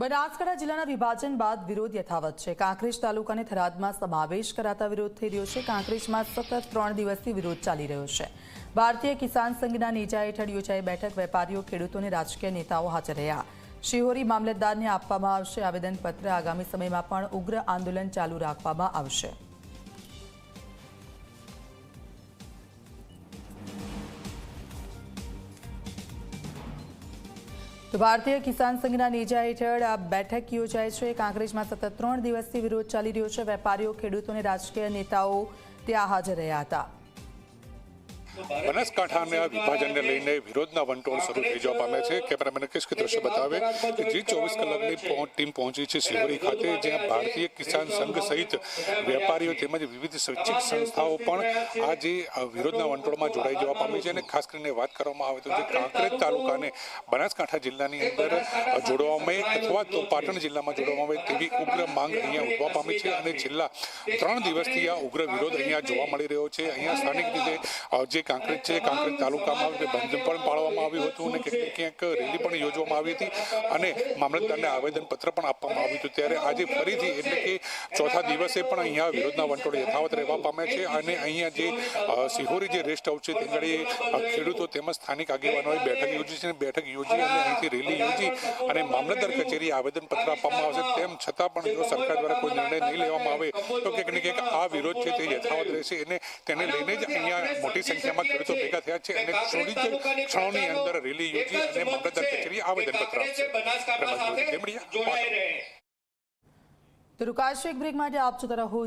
બનાસકાંઠા જિલ્લાના વિભાજન બાદ વિરોધ યથાવત છે. કાંકરેજ તાલુકાને થરાદમાં સમાવેશ કરાતા વિરોધ થઈ રહ્યો છે. કાંકરેજમાં સતત ત્રણ દિવસથી વિરોધ ચાલી રહ્યો છે. ભારતીય કિસાન સંઘના નેજા હેઠળ યોજાઈ બેઠક વેપારીઓ ખેડૂતો અને રાજકીય નેતાઓ હાજર રહ્યા. શિહોરી મામલતદારને આપવામાં આવશે આવેદનપત્ર. આગામી સમયમાં પણ ઉગ્ર આંદોલન ચાલુ રાખવામાં આવશે. તો ભારતીય કિસાન સંઘના નેજા હેઠળ આ બેઠક યોજાય છે. કાંકરેજમાં સતત ત્રણ દિવસથી વિરોધ ચાલી રહ્યો છે. વેપારીઓ, ખેડૂતો અને રાજકીય નેતાઓ ત્યાં હાજર રહ્યા હતા. બનાસકાંઠાના વિભાજનને લઈને વિરોધના વંટોળ શરૂ થઈ જવા પામ્યા છે. કેમેરામેન કે દ્રશ્ય બતાવે? કે જે ચોવીસ કલાકની ટીમ પહોંચી છે શિહોરી ખાતે, જ્યાં ભારતીય કિસાન સંઘ સહિત વેપારીઓ તેમજ વિવિધ સ્વૈચ્છિક સંસ્થાઓ પણ આ જે વિરોધના વંટોળમાં જોડાઈ જવા પામી છે. અને ખાસ કરીને વાત કરવામાં આવે તો જે કાંકરેજ તાલુકાને બનાસકાંઠા જિલ્લાની અંદર જોડવામાં અથવા તો પાટણ જિલ્લામાં જોડવામાં આવે તેવી ઉગ્ર માંગ અહીંયા ઉઠવા પામી છે. અને છેલ્લા ત્રણ દિવસથી આ ઉગ્ર વિરોધ અહીંયા જોવા મળી રહ્યો છે. અહીંયા સ્થાનિક રીતે જે કાંકરેજ છે કાંકરેજ તાલુકામાં બંધ પણ પાળવામાં આવ્યું હતું અને ક્યાંક ક્યાંક રેલી પણ યોજવામાં આવી હતી અને મામલતદારને આવેદનપત્ર પણ આપવામાં આવ્યું હતું. ત્યારે આજે ફરીથી એટલે કે ચોથા દિવસે પણ અહીંયા વિરોધના વંટોળ યથાવત રહેવા પામે છે અને અહીંયા જે સિહોરી જે રેસ્ટ હાઉસ છે તે અ, ખેડૂતો તેમજ સ્થાનિક આગેવાનોએ બેઠક યોજી છે અને બેઠક યોજી અને અહીંથી રેલી યોજી અને મામલતદાર કચેરીએ આવેદનપત્ર આપવામાં આવશે. તેમ છતાં પણ જો સરકાર દ્વારા કોઈ નિર્ણય નહીં લેવામાં આવે તો કંઈક ને ક્યાંક આ વિરોધ છે તે યથાવત રહેશે અને તેને લઈને જ અહીંયા મોટી સંખ્યામાં ખેડૂતો ભેગા થયા છે અને થોડી જ ક્ષણોની અંદર રેલી યોજી અને મામલતદાર કચેરી આવેદનપત્ર આપશે રમત લીમડિયા, તો રૂકાશ એક બ્રેક માટે આપ જોતા રહો